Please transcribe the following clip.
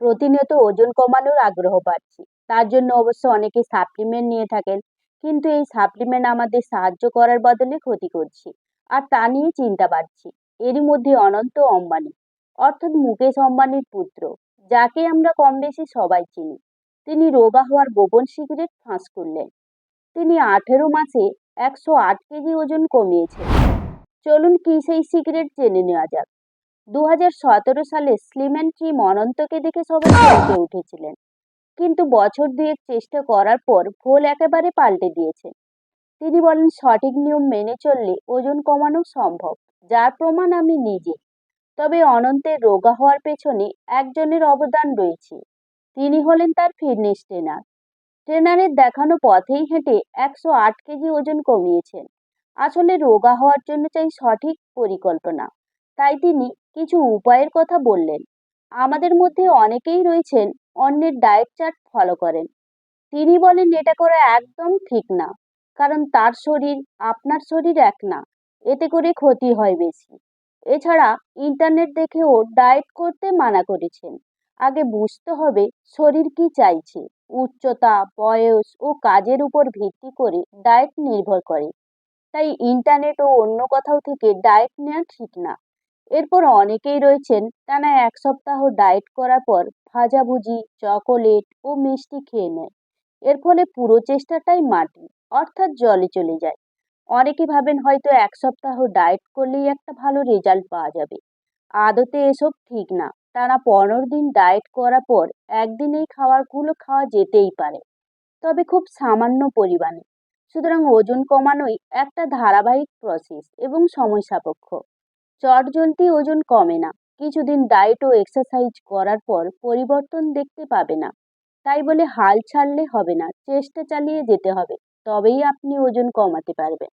প্রতিনিয়ত ওজন কমানোর আগ্রহ পাচ্ছি তার জন্য অবশ্য অনেকে সাপ্লিমেন্ট নিয়ে থাকেন, কিন্তু এই সাপ্লিমেন্ট আমাদের সাহায্য করার বদলে ক্ষতি করছে। আর তা নিয়ে চিন্তা বাড়ছে। এরই মধ্যে অনন্ত অম্বানি, অর্থাৎ মুকেশ অম্বানির পুত্র, যাকে আমরা কম বেশি সবাই চিনি। তিনি রোগা হওয়ার গোপন সিগারেট ফাঁস করলেন। তিনি আঠেরো মাসে একশো আট কেজি ওজন কমিয়েছেন। চলুন কি সেই সিগারেট জেনে নেওয়া যাক। দু সালে স্লিম অ্যান্ড ট্রিম অনন্তকে দেখে সবাই চমকে উঠেছিলেন। কিন্তু বছর দুয়েক চেষ্টা করার পর ভোল একেবারে পাল্টে দিয়েছেন। তিনি বলেন, সঠিক নিয়ম মেনে চললে ওজন কমানো সম্ভব, যার প্রমাণ আমি নিজে। তবে অনন্তের রোগা হওয়ার পেছনে একজনের অবদান রয়েছে। তিনি হলেন তার ফিটনেস ট্রেনার ট্রেনারের দেখানো পথেই হেঁটে একশো আট কেজি ওজন কমিয়েছেন। আসলে রোগা হওয়ার জন্য চাই সঠিক পরিকল্পনা। তাই তিনি কিছু উপায়ের কথা বললেন। আমাদের মধ্যে অনেকেই রয়েছেন, অন্যের ডায়েট চার্ট ফলো করেন। তিনি বলেন এটা করা একদম ঠিক না, কারণ তার শরীর আপনার শরীর এক না, এতে করে ক্ষতি হয় বেশি। এছাড়া ইন্টারনেট দেখেও ডায়েট করতে মানা করেছেন। আগে বুঝতে হবে শরীর কি চাইছে, উচ্চতা, বয়স ও কাজের উপর ভিত্তি করে ডায়েট নির্ভর করে। তাই ইন্টারনেট ও অন্য কোথাও থেকে ডায়েট নেওয়া ঠিক না। এরপর অনেকেই রয়েছেন টানা এক সপ্তাহ ডায়েট করার পর ভাজাভুজি চকোলেট ও মিষ্টি খেয়ে নেয় এর ফলে পুরো চেষ্টাটাই মাটি, অর্থাৎ জলে চলে যায়। অনেকে ভাবেন হয়তো এক সপ্তাহ ডায়েট করলেই একটা ভালো রেজাল্ট পাওয়া যাবে। আদতে এসব ঠিক না। টানা পনেরো দিন ডায়েট করার পর একদিন এই খাবারগুলো খাওয়া যেতেই পারে। তবে খুব সামান্য পরিমাণে। সুতরাং ওজন কমানোই একটা ধারাবাহিক প্রসেস এবং সময় সাপেক্ষ। চটজলদি ওজন কমে না। কিছুদিন ডায়েট ও এক্সারসাইজ করার পর পরিবর্তন দেখতে পাবে না। তাই বলে হাল ছাড়লে হবে না, চেষ্টা চালিয়ে যেতে হবে, তবেই আপনি ওজন কমাতে পারবেন।